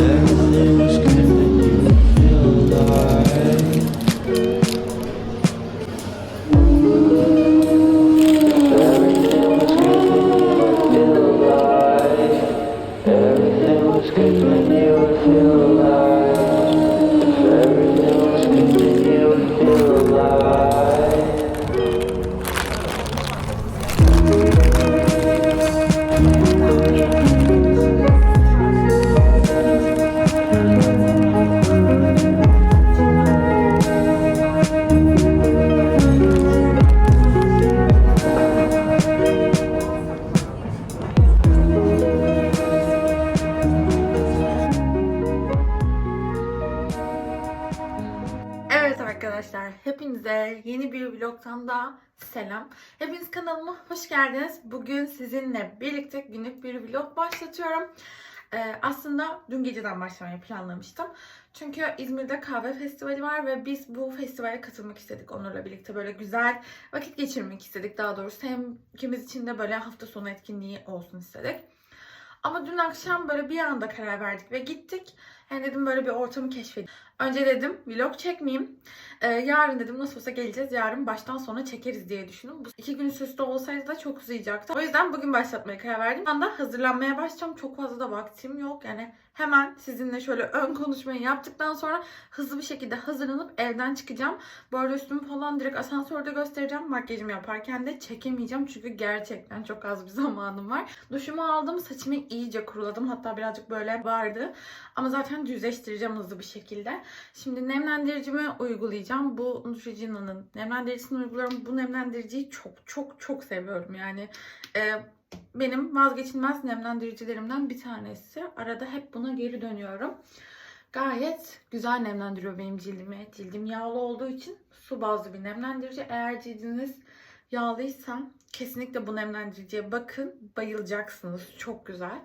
There is Evet arkadaşlar, hepinize yeni bir vlogtan daha selam. Hepiniz kanalıma hoş geldiniz. Bugün sizinle birlikte günlük bir vlog başlatıyorum. Ee, aslında dün geceden başlamayı planlamıştım. Çünkü İzmir'de kahve festivali var ve biz bu festivale katılmak istedik Onur'la birlikte. Böyle güzel vakit geçirmek istedik daha doğrusu. Hem ikimiz için de böyle hafta sonu etkinliği olsun istedik. Ama dün akşam böyle bir anda karar verdik ve gittik. Yani dedim böyle bir ortamı keşfedeyim. Önce dedim vlog çekmeyeyim. Ee, yarın dedim nasıl olsa geleceğiz. Yarın baştan sona çekeriz diye düşündüm. Bu iki gün üst üste olsaydı da çok uzayacaktı. O yüzden bugün başlatmaya karar verdim. Ben de hazırlanmaya başlayacağım. Çok fazla da vaktim yok. Yani hemen sizinle şöyle ön konuşmayı yaptıktan sonra hızlı bir şekilde hazırlanıp evden çıkacağım. Bu arada üstümü falan direkt asansörde göstereceğim. Makyajımı yaparken de çekemeyeceğim. Çünkü gerçekten çok az bir zamanım var. Duşumu aldım. Saçımı iyice kuruladım. Hatta birazcık böyle vardı. Ama zaten düzleştireceğim hızlı bir şekilde. Şimdi nemlendiricimi uygulayacağım. Bu Neutrogena'nın nemlendiricisini uyguluyorum. Bu nemlendiriciyi çok çok çok seviyorum. Yani e, benim vazgeçilmez nemlendiricilerimden bir tanesi. Arada hep buna geri dönüyorum. Gayet güzel nemlendiriyor benim cildimi. Cildim yağlı olduğu için su bazlı bir nemlendirici. Eğer cildiniz yağlıysa kesinlikle bu nemlendiriciye bakın. Bayılacaksınız. Çok güzel.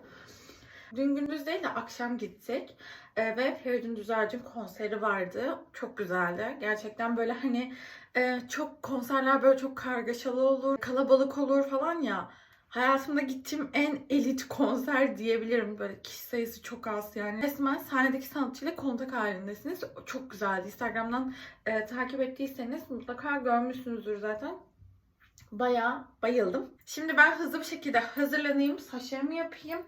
Dün gündüz değil de akşam gittik. Ee, ve Feridun Düzer'cin konseri vardı. Çok güzeldi. Gerçekten böyle hani e, çok konserler böyle çok kargaşalı olur, kalabalık olur falan ya. Hayatımda gittiğim en elit konser diyebilirim. Böyle kişi sayısı çok az yani. Resmen sahnedeki sanatçıyla kontak halindesiniz. Çok güzeldi. Instagram'dan e, takip ettiyseniz mutlaka görmüşsünüzdür zaten. Bayağı bayıldım. Şimdi ben hızlı bir şekilde hazırlanayım. Saçlarımı yapayım.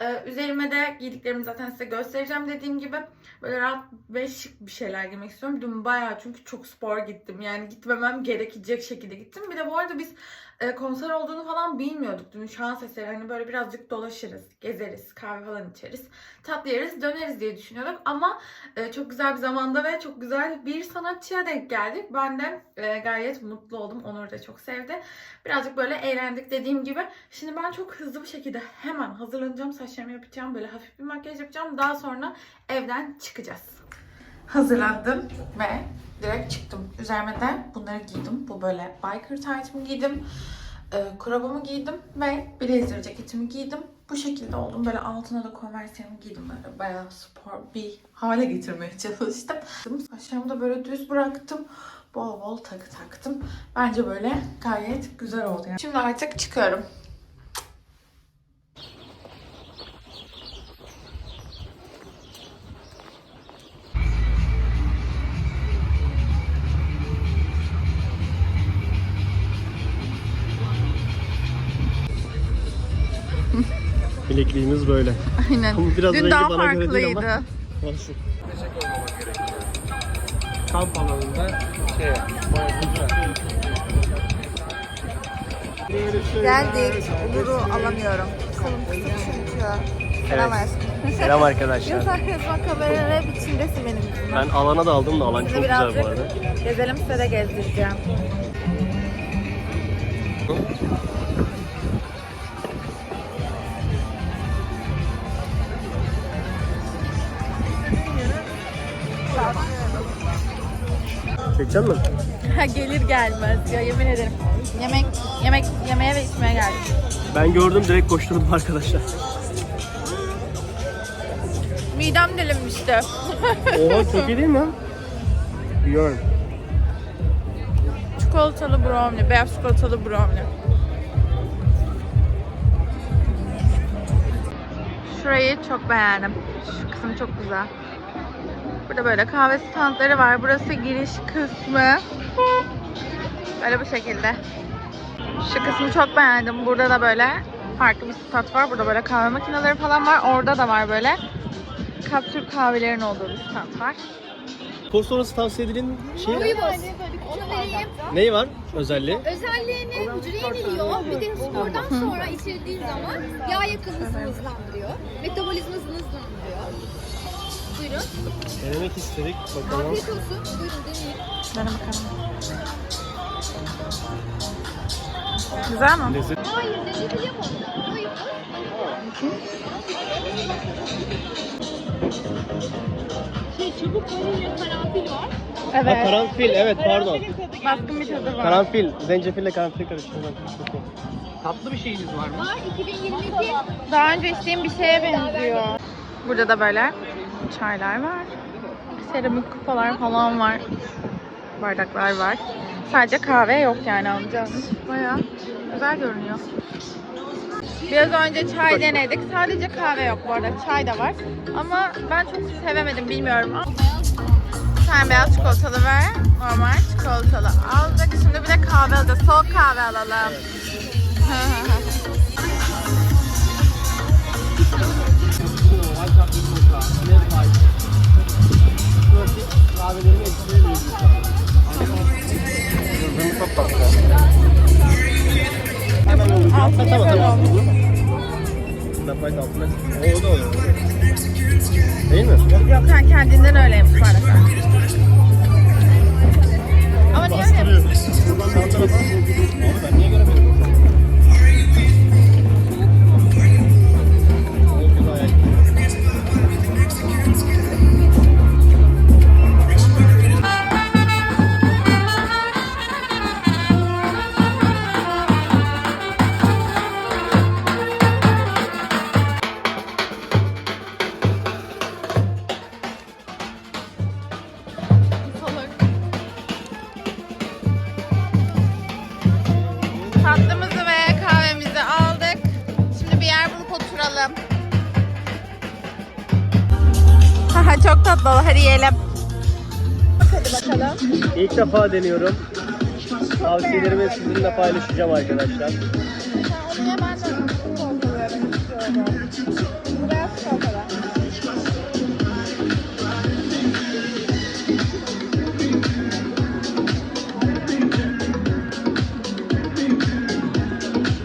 Ee, üzerime de giydiklerimi zaten size göstereceğim dediğim gibi. Böyle rahat ve şık bir şeyler giymek istiyorum. Dün bayağı çünkü çok spor gittim. Yani gitmemem gerekecek şekilde gittim. Bir de bu arada biz e, konser olduğunu falan bilmiyorduk. Dün şans eseri hani böyle birazcık dolaşırız, gezeriz, kahve falan içeriz. Tatlı yeriz, döneriz diye düşünüyorduk. Ama e, çok güzel bir zamanda ve çok güzel bir sanatçıya denk geldik. Ben de e, gayet mutlu oldum. Onur da çok sevdi. Birazcık böyle eğlendik dediğim gibi. Şimdi ben çok hızlı bir şekilde hemen hazırlanacağım. Saçlarımı yapacağım. Böyle hafif bir makyaj yapacağım. Daha sonra evden çıkacağız. Hazırlandım ve direkt çıktım. Üzerime de bunları giydim. Bu böyle biker taytımı giydim. E, crop'umu giydim ve blazer ceketimi giydim. Bu şekilde oldum. Böyle altına da konversiyonumu giydim. Böyle bayağı spor bir hale getirmeye çalıştım. Saçlarımı da böyle düz bıraktım. Bol bol takı taktım. Bence böyle gayet güzel oldu. Yani. Şimdi artık çıkıyorum. Bilekliğimiz böyle. Aynen. Ama biraz Dün daha farklıydı. ama. Olsun. Kamp alanında şey Geldik. Uluru alamıyorum. Kolum kısık çünkü. Selam Evet. Selam arkadaşlar. Yasak haberlere hep içindesin benim yüzümden. Ben alana da aldım da alan Sizi çok güzel bu arada. Gezelim size de gezdireceğim. Misin? Ha, gelir gelmez ya yemin ederim. Yemek, yemek, yemeye ve içmeye geldim. Ben gördüm direkt koşturdum arkadaşlar. Midem delinmişti. Oha çok iyi değil mi? Yiyorum. Çikolatalı brownie, beyaz çikolatalı brownie. Şurayı çok beğendim. Şu kısım çok güzel. Burada böyle kahve standları var. Burası giriş kısmı. Böyle bu şekilde. Şu kısmı çok beğendim. Burada da böyle farklı bir stat var. Burada böyle kahve makineleri falan var. Orada da var böyle kapsül kahvelerin olduğu bir stand var. Spor sonrası tavsiye edilen şey Boyu var. Onu vereyim. neyi var özelliği? Özelliğini hücre yeniliyor. Bir de spordan sonra içirdiğin zaman yağ yakılmasını hızlandırıyor. Metabolizmasını hızlandırıyor. Buyurun. Denemek istedik. Bakalım. Afiyet olsun. Buyurun deneyin. Hadi bakalım. Güzel mi? Lezzet. Hayır, onda. Buyurun. Şey, çabuk vanilya karanfil var. Ha, karanfil evet pardon. Baskın bir tadı var. Karanfil. Zencefille karanfil karıştırdım. Tatlı bir şeyiniz var mı? Var 2022. Daha önce içtiğim bir şeye benziyor. Burada da böyle çaylar var. Seramik kupalar falan var. Bardaklar var. Sadece kahve yok yani alacağımız. Baya güzel görünüyor. Biraz önce çay denedik. Sadece kahve yok bu arada. Çay da var. Ama ben çok sevemedim bilmiyorum. Tane beyaz çikolatalı ve normal çikolatalı aldık. Şimdi bir de kahve alacağız. Soğuk kahve alalım. tatlı oldu. Hadi yiyelim. Hadi bakalım. İlk defa deniyorum. Tavsiyelerimi sizinle paylaşacağım arkadaşlar. Ben de istiyorum.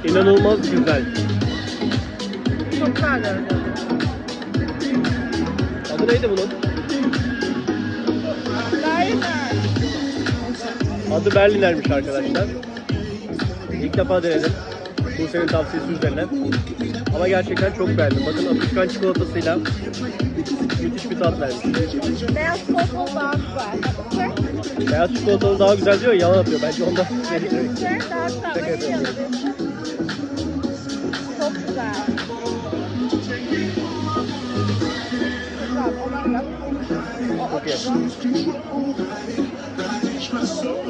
İnanılmaz güzel. Çok güzel görünüyor. Adı neydi bunun? Adı Berliner'miş arkadaşlar. İlk defa denedim. Bu senin tavsiyesi üzerine. Ama gerçekten çok beğendim. Bakın Afrikan çikolatasıyla müthiş bir tat vermiş. Beyaz çikolatalı daha güzel. Beyaz çikolatalı daha güzel diyor, yalan atıyor. Bence ondan. Şaka yapıyorum. Çok güzel. Güzel, ona bak. Çok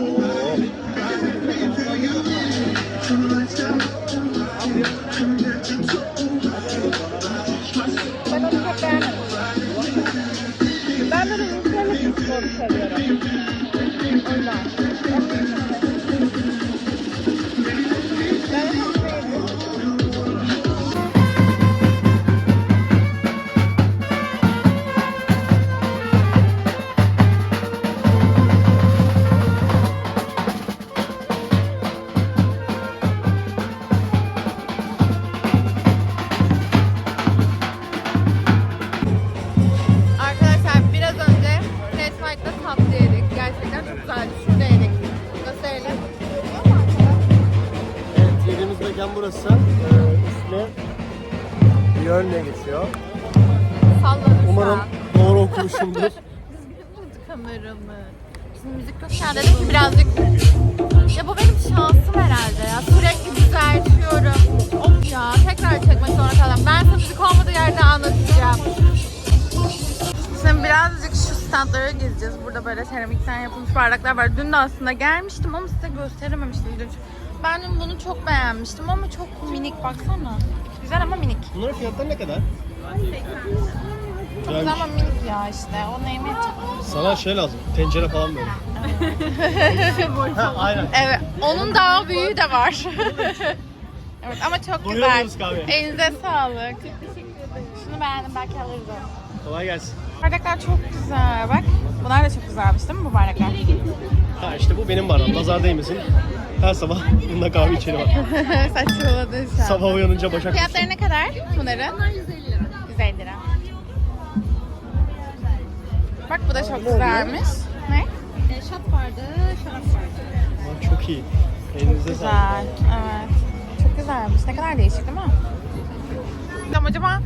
birazcık şu standlara gezeceğiz. Burada böyle seramikten yapılmış bardaklar var. Dün de aslında gelmiştim ama size gösterememiştim dün. Ben dün bunu çok beğenmiştim ama çok minik baksana. Güzel ama minik. Bunların fiyatları ne kadar? Güzel ama minik ya işte. O neyime Sana şey lazım. Tencere falan böyle. ha, aynen. Evet, onun daha büyüğü de var. evet ama çok güzel. Doyuyoruz kahve. Elinize sağlık. Şunu beğendim belki alırız. Kolay gelsin. Bardaklar çok güzel bak. Bunlar da çok güzelmiş değil mi bu bardaklar? Ha işte bu benim bardağım. Nazar değmesin. Her sabah bunda kahve içelim bak. Saçmaladın şu an. Sabah uyanınca başak Fiyatları ne kadar bunların? Bunlar 150 lira. 150 lira. Bak bu da çok güzelmiş. Ne? E, şat bardağı, şarap bardağı. Çok iyi. Elinize sağlık. Güzel. Evet. Çok güzelmiş. Ne kadar değişik değil mi? Ama acaba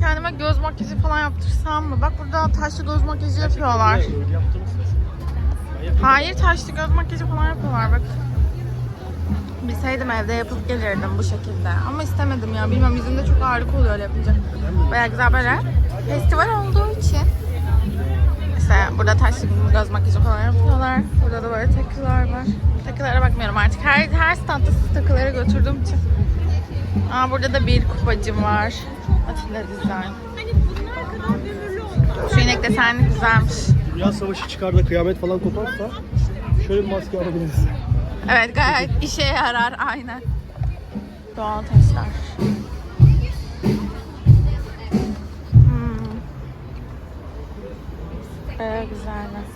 kendime göz makyajı falan yaptırsam mı? Bak burada taşlı göz makyajı yapıyorlar. Hayır taşlı göz makyajı falan yapıyorlar bak. Bilseydim evde yapıp gelirdim bu şekilde. Ama istemedim ya. Bilmem yüzümde çok ağırlık oluyor öyle yapınca. Baya güzel böyle. Festival olduğu için. İşte burada taşlı göz makyajı falan yapıyorlar. Burada da böyle takılar var. Takılara bakmıyorum artık. Her, her standta siz takıları götürdüğüm için. Aa burada da bir kupacım var. Atilla Design. Hani bunlar kadar ömürlü olmaz. Şu inek desenli güzelmiş. Dünya savaşı çıkar da kıyamet falan koparsa şöyle bir maske alabiliriz. Evet gayet işe yarar aynen. Doğal taşlar. Hmm. Böyle güzeller.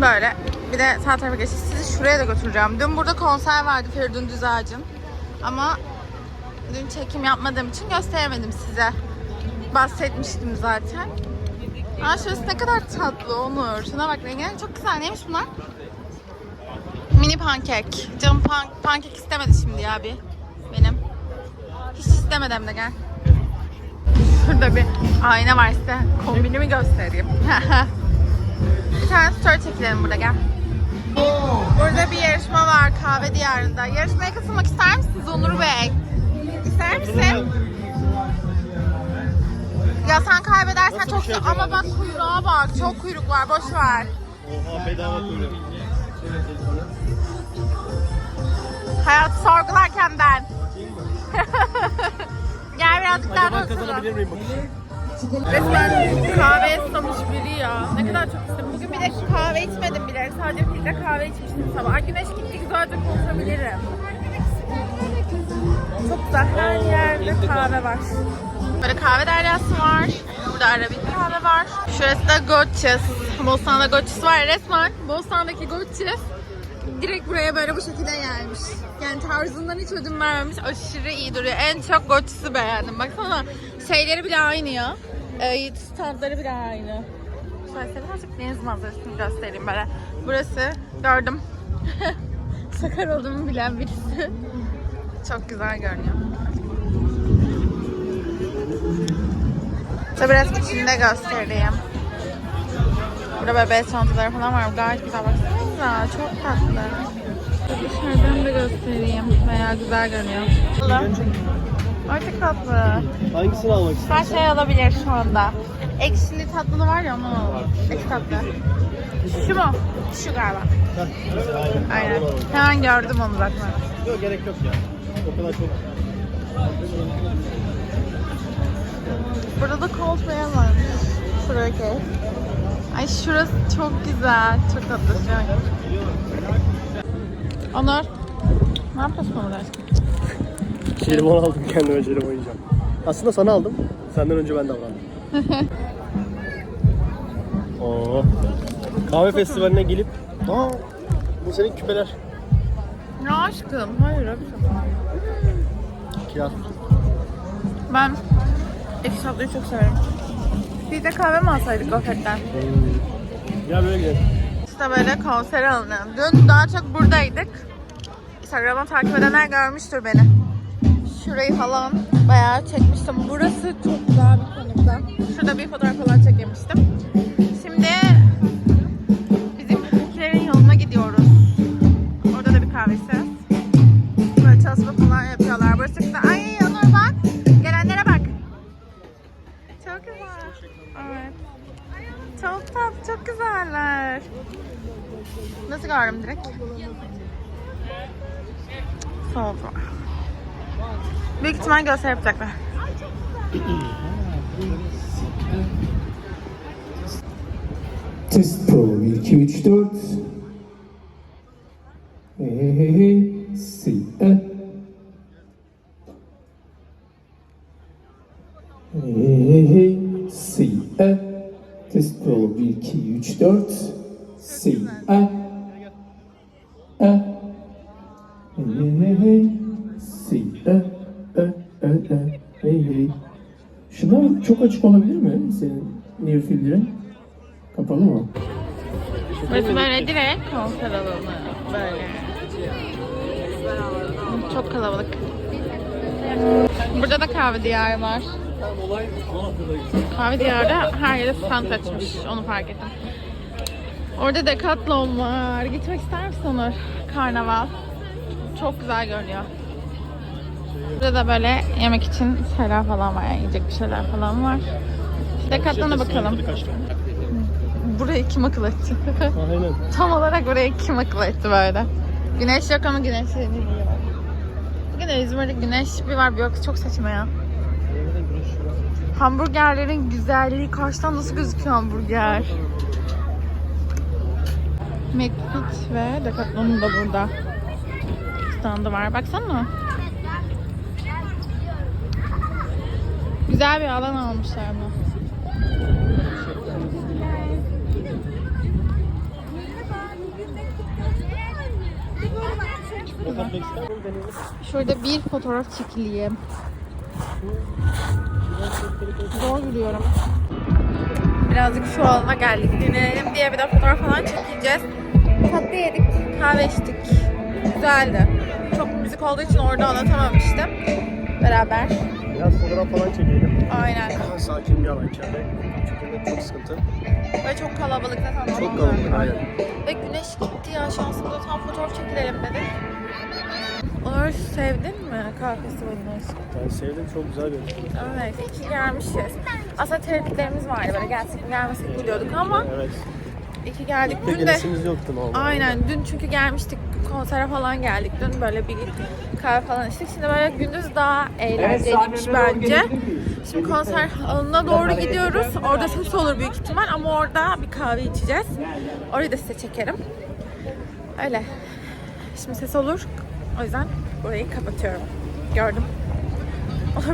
Böyle. Bir de sağ tarafa geçip sizi şuraya da götüreceğim. Dün burada konser vardı Feridun Düzağaç'ın. Ama dün çekim yapmadığım için gösteremedim size. Bahsetmiştim zaten. Aa şurası ne kadar tatlı Onur. Şuna bak rengi çok güzel. Neymiş bunlar? Mini pankek. Canım pan- pankek istemedi şimdi ya bir. Benim. Hiç istemedim de gel. Şurada bir ayna var size. Kombinimi göstereyim. bir tane story çekelim burada gel. Burada bir yarışma var kahve diyarında. Yarışmaya katılmak ister misiniz Onur Misin? Ya sen kaybedersen Nasıl çok şey ama bak kuyruğa bak. Çok kuyruk var. Boş ver. Oha bedava kuyruk. Hayat sorgularken ben. Gel birazcık daha Acaba kazanabilir miyim bakayım? Resmen kahve ıslamış biri ya. Ne kadar çok istedim. Bugün bir de kahve içmedim bile. Sadece filtre kahve içmiştim sabah. Ay, Güneş gitti güzelce konuşabilirim. Çok güzel her yerde kahve var. Böyle kahve deryası var. Burada Arabik kahve var. Şurası da Goçes. Bostan'da Goçes var. Resmen Bostan'daki Goçes direkt buraya böyle bu şekilde gelmiş. Yani tarzından hiç ödün vermemiş. Aşırı iyi duruyor. En çok Goçes'i beğendim. Baksana şeyleri bile aynı ya. Ee, standları bile aynı. Şöyle birazcık deniz manzarasını göstereyim böyle. Burası gördüm. Sakar olduğumu bilen birisi. Çok güzel görünüyor. Size biraz içinde göstereyim. Burada bebek çantaları falan var. Gayet güzel baksanıza. Çok tatlı. Dışarıdan da göstereyim. Bayağı güzel görünüyor. Çok tatlı. Hangisini almak istersin? Her şey alabilir şu anda. Ekşili tatlılı var ya onu alalım. Ekşi tatlı. Şu mu? Şu galiba. Aynen. Hemen gördüm onu zaten. Yok gerek yok ya. O kadar çok. Burada da Coldplay varmış. Şuradaki. Ay şurası çok güzel. Çok tatlı. Onur. Ne yapıyorsun aşkım? Jelibon aldım kendime jelibon yiyeceğim. Aslında sana aldım. Senden önce ben davrandım. Oo. Kahve festivaline gelip Aa, bu senin küpeler. Ya aşkım. Hayır yok. Kiraz. Ben ekşi tatlıyı çok severim. Bir de kahve mi alsaydık gofretten? Gel böyle. İşte böyle konser alanı. Dün daha çok buradaydık. Instagram'dan takip edenler görmüştür beni. Şurayı falan bayağı çekmiştim. Burası çok güzel bir konumda. Şurada bir fotoğraf falan çekmiştim. Soğuk var. Büyük ihtimal göster yapacaklar. Test Pro 1, 2, 3, 4. Hey, hey, hey, hey. Si, e. Hey, hey, hey, hey. Si, e. Test Pro 1, 2, 3, 4. Si. E. Hey. Si, e. E, e, e. Hey, hey. Şunlar çok açık olabilir mi senin near field'lerin? Kapalı mı? Burası böyle direkt konser alanı. Böyle. Çok kalabalık. Burada da kahve diyarı var. Kahve diyarda her yere stand açmış. Onu fark ettim. Orada Decathlon var. Gitmek ister misin Onur? Karnaval. Çok güzel görünüyor. Burada da böyle yemek için şeyler falan var. Yani yiyecek bir şeyler falan var. Decathlon'a bakalım. Burayı kim akıl etti? Aynen. Tam olarak burayı kim akıl etti böyle? Güneş yok ama güneş. Bugün de İzmir'de güneş bir var bir yok. Çok saçma ya. Hamburgerlerin güzelliği karşıdan nasıl gözüküyor hamburger? McFit ve Decathlon'un da burada standı var. Baksana. Güzel bir alan almışlar ama. Şurada bir fotoğraf çekileyim. Zor yürüyorum. Birazcık şu alana geldik. Dinlenelim diye bir de fotoğraf falan çekeceğiz. Tatlı yedik, kahve içtik. Güzeldi. Müzik olduğu için orada anlatamamıştım. Beraber. Biraz fotoğraf falan çekelim. Aynen. Sakin bir alan içeride. Çünkü çok sıkıntı. Ve çok kalabalık zaten. Çok kalabalık aynen. Ve güneş gitti ya şansımda tam fotoğraf çekilelim dedik. Onur sevdin mi kahve festivalini? Ben sevdim çok güzel bir Evet, iki gelmişiz. Aslında tereddütlerimiz vardı böyle gelsek mi gelmesek mi diyorduk ama Evet. İki geldik. Dün de yoktu normalde. aynen dün çünkü gelmiştik konsere falan geldik. Dün böyle bir kahve falan içtik. Şimdi böyle gündüz daha eğlenceliymiş bence. Şimdi konser alanına doğru gidiyoruz. Orada ses olur büyük ihtimal ama orada bir kahve içeceğiz. Orayı da size çekerim. Öyle. Şimdi ses olur. O yüzden burayı kapatıyorum. Gördüm.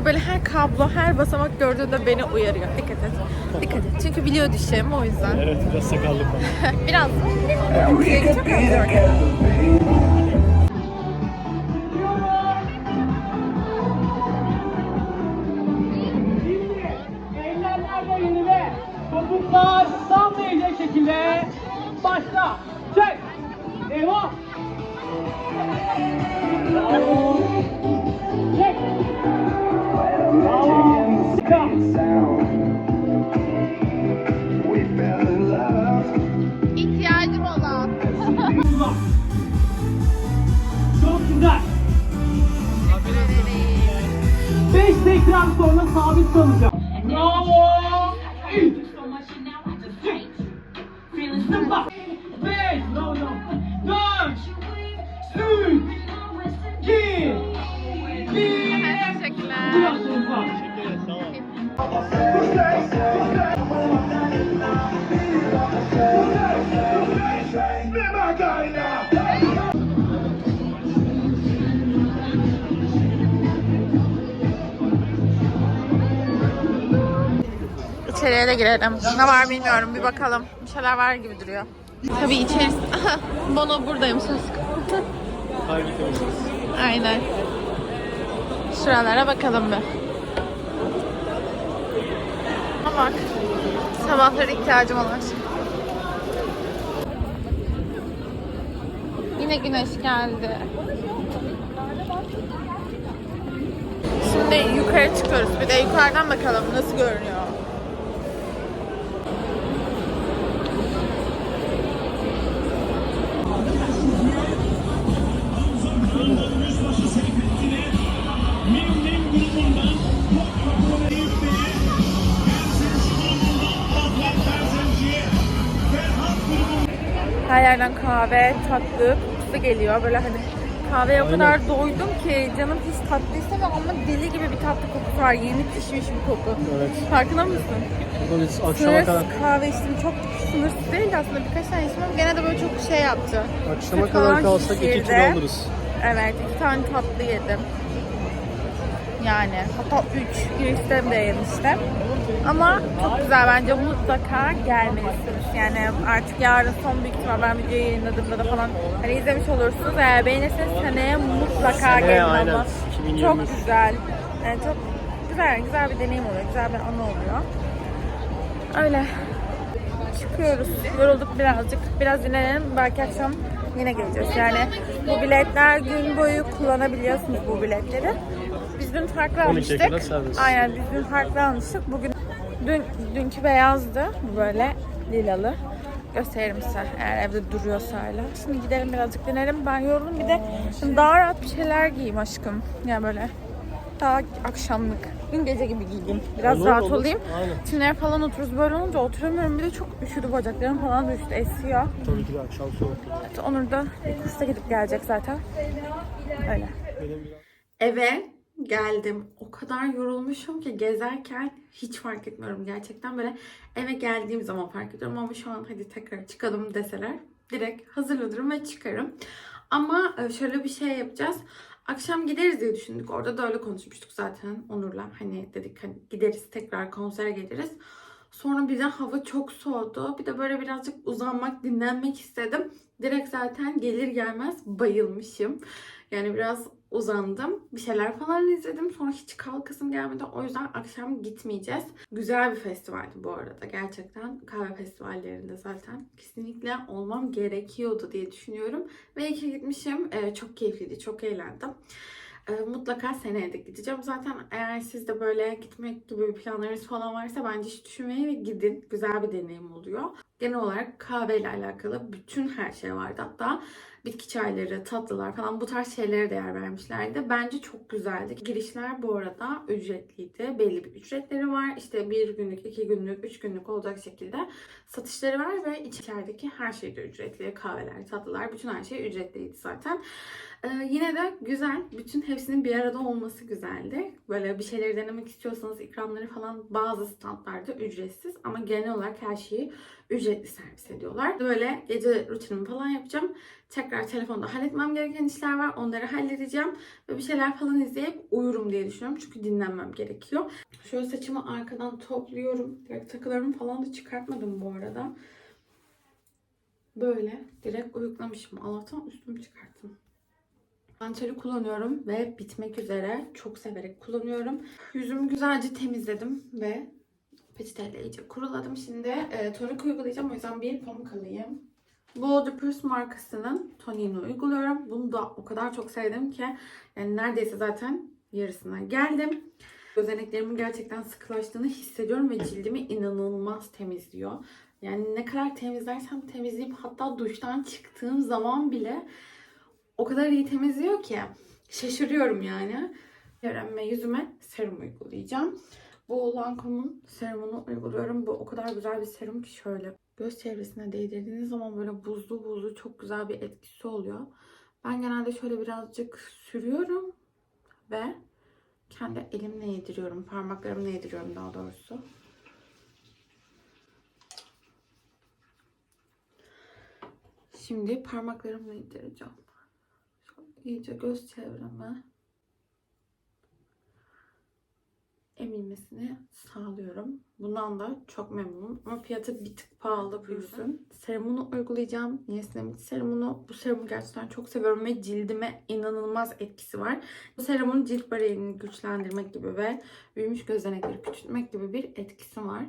Böyle her kablo, her basamak gördüğünde beni uyarıyor. Dikkat et. Dikkat et. Çünkü biliyor düşeceğimi o yüzden. Evet biraz sakallık var. Biraz. Şuraya sabit kalacak. Bravo. Beş. No, no. Dört. Üç. İki. Bir. Teşekkürler. Biraz hızlı. İçeriye de girelim. Ne var bilmiyorum. Bir bakalım. Bir şeyler var gibi duruyor. Tabii içerisi... Bono buradayım söz. Aynen. Şuralara bakalım bir. Ama bak. Sabahları ihtiyacım olan şey. Yine güneş geldi. Şimdi yukarı çıkıyoruz. Bir de yukarıdan bakalım nasıl görünüyor. Yerden kahve, tatlı kokusu geliyor. Böyle hani kahveye o kadar doydum ki canım hiç tatlı istemiyor ama deli gibi bir tatlı kokusu var. Yeni pişmiş bir koku. Evet. Farkında mısın? Burada biz akşama Sınırsız kadar kahve içtim. Çok sınırsız değil de aslında birkaç tane içtim ama gene de böyle çok şey yaptı. akşama kadar falan kalsak iki şişirdi. kilo alırız. Evet, iki tane tatlı yedim. Yani hatta üç girişte de yemiştim. Ama çok güzel bence mutlaka gelmelisiniz. Yani artık yarın son büyük ihtimal ben videoyu yayınladığımda da falan hani izlemiş olursunuz. Eğer beğenirseniz seneye mutlaka Seneye gelin aynen, ama. 2023. Çok güzel. Yani çok güzel, güzel bir deneyim oluyor. Güzel bir anı oluyor. Öyle. Çıkıyoruz. Yorulduk birazcık. Biraz dinlenelim. Belki akşam yine geleceğiz. Yani bu biletler gün boyu kullanabiliyorsunuz bu biletleri. Biz dün farklı 12'ye almıştık. Aynen biz dün farklı almıştık. Bugün dün dünkü beyazdı. Bu böyle lilalı. Gösteririm size eğer evde duruyorsa hala. Şimdi gidelim birazcık dinlenelim. Ben yoruldum bir de şimdi daha rahat bir şeyler giyeyim aşkım. Yani böyle daha akşamlık. Dün gece gibi giydim. Biraz Olur, rahat olur. olayım. Aynen. Tünel falan otururuz böyle olunca oturamıyorum. Bir de çok üşüdü bacaklarım falan da üşüdü. Esiyor. Tabii ki de akşam soğuk. Evet, Onur da kursa gidip gelecek zaten. Öyle. Eve geldim. O kadar yorulmuşum ki gezerken hiç fark etmiyorum gerçekten. Böyle eve geldiğim zaman fark ediyorum ama şu an hadi tekrar çıkalım deseler direkt hazırlanırım ve çıkarım. Ama e, şöyle bir şey yapacağız. Akşam gideriz diye düşündük. Orada da öyle konuşmuştuk zaten Onur'la. Hani dedik hani gideriz tekrar konsere geliriz. Sonra birden hava çok soğudu. Bir de böyle birazcık uzanmak, dinlenmek istedim. Direkt zaten gelir gelmez bayılmışım. Yani biraz uzandım. Bir şeyler falan izledim. Sonra hiç kalkasım gelmedi. O yüzden akşam gitmeyeceğiz. Güzel bir festivaldi bu arada. Gerçekten kahve festivallerinde zaten kesinlikle olmam gerekiyordu diye düşünüyorum. Ve iyi ki gitmişim. Ee, çok keyifliydi. Çok eğlendim. Ee, mutlaka seneye de gideceğim. Zaten eğer siz de böyle gitmek gibi planlarınız falan varsa bence hiç düşünmeyin ve gidin. Güzel bir deneyim oluyor. Genel olarak kahveyle alakalı bütün her şey vardı. Hatta bitki çayları, tatlılar falan bu tarz şeylere değer vermişlerdi. Bence çok güzeldi. Girişler bu arada ücretliydi. Belli bir ücretleri var. İşte bir günlük, iki günlük, üç günlük olacak şekilde satışları var ve içerideki her şey de ücretli. Kahveler, tatlılar, bütün her şey ücretliydi zaten. Ee, yine de güzel. Bütün hepsinin bir arada olması güzeldi. Böyle bir şeyleri denemek istiyorsanız ikramları falan bazı standlarda ücretsiz ama genel olarak her şeyi ücretli servis ediyorlar. Böyle gece rutinimi falan yapacağım. Tekrar telefonda halletmem gereken işler var. Onları halledeceğim. Ve bir şeyler falan izleyip uyurum diye düşünüyorum. Çünkü dinlenmem gerekiyor. Şöyle saçımı arkadan topluyorum. Direkt takılarımı falan da çıkartmadım bu arada. Böyle direkt uyuklamışım. Allah'tan üstümü çıkarttım. Manteli kullanıyorum ve bitmek üzere. Çok severek kullanıyorum. Yüzümü güzelce temizledim ve peçeteyle iyice kuruladım. Şimdi e, tonik uygulayacağım. O yüzden bir pamuk alayım. Bu The Purse markasının toniğini uyguluyorum. Bunu da o kadar çok sevdim ki yani neredeyse zaten yarısına geldim. Gözeneklerimin gerçekten sıkılaştığını hissediyorum ve cildimi inanılmaz temizliyor. Yani ne kadar temizlersem temizleyeyim hatta duştan çıktığım zaman bile o kadar iyi temizliyor ki şaşırıyorum yani. Yarın ve yüzüme serum uygulayacağım. Bu Lancome'un serumunu uyguluyorum. Bu o kadar güzel bir serum ki şöyle göz çevresine değdirdiğiniz zaman böyle buzlu buzlu çok güzel bir etkisi oluyor. Ben genelde şöyle birazcık sürüyorum ve kendi elimle yediriyorum. Parmaklarımla yediriyorum daha doğrusu. Şimdi parmaklarımla yedireceğim. İyice göz çevreme emilmesini sağlıyorum. Bundan da çok memnunum. Ama fiyatı bir tık pahalı bu ürün. Serumunu uygulayacağım. Niacinamide serumunu. Bu serumu gerçekten çok seviyorum ve cildime inanılmaz etkisi var. Bu serumun cilt bariyerini güçlendirmek gibi ve büyümüş gözenekleri küçültmek gibi bir etkisi var.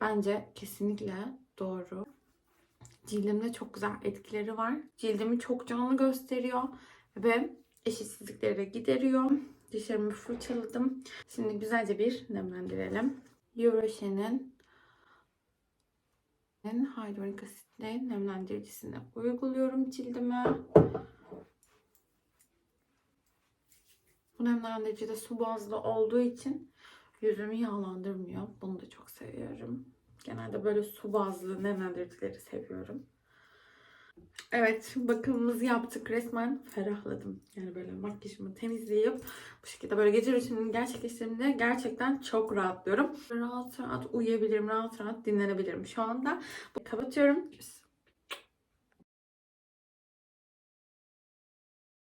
Bence kesinlikle doğru. Cildimde çok güzel etkileri var. Cildimi çok canlı gösteriyor ve eşitsizlikleri de gideriyor. Dişlerimi fırçaladım. Şimdi güzelce bir nemlendirelim. Euroşen'in hyaluronik asitli nemlendiricisini uyguluyorum cildime. Bu nemlendirici de su bazlı olduğu için yüzümü yağlandırmıyor. Bunu da çok seviyorum. Genelde böyle su bazlı nemlendiricileri seviyorum. Evet, bakımımızı yaptık. Resmen ferahladım. Yani böyle makyajımı temizleyip bu şekilde böyle gece rutinini gerçekleştirdiğimde gerçekten çok rahatlıyorum. Rahat rahat uyuyabilirim, rahat rahat dinlenebilirim. Şu anda kapatıyorum.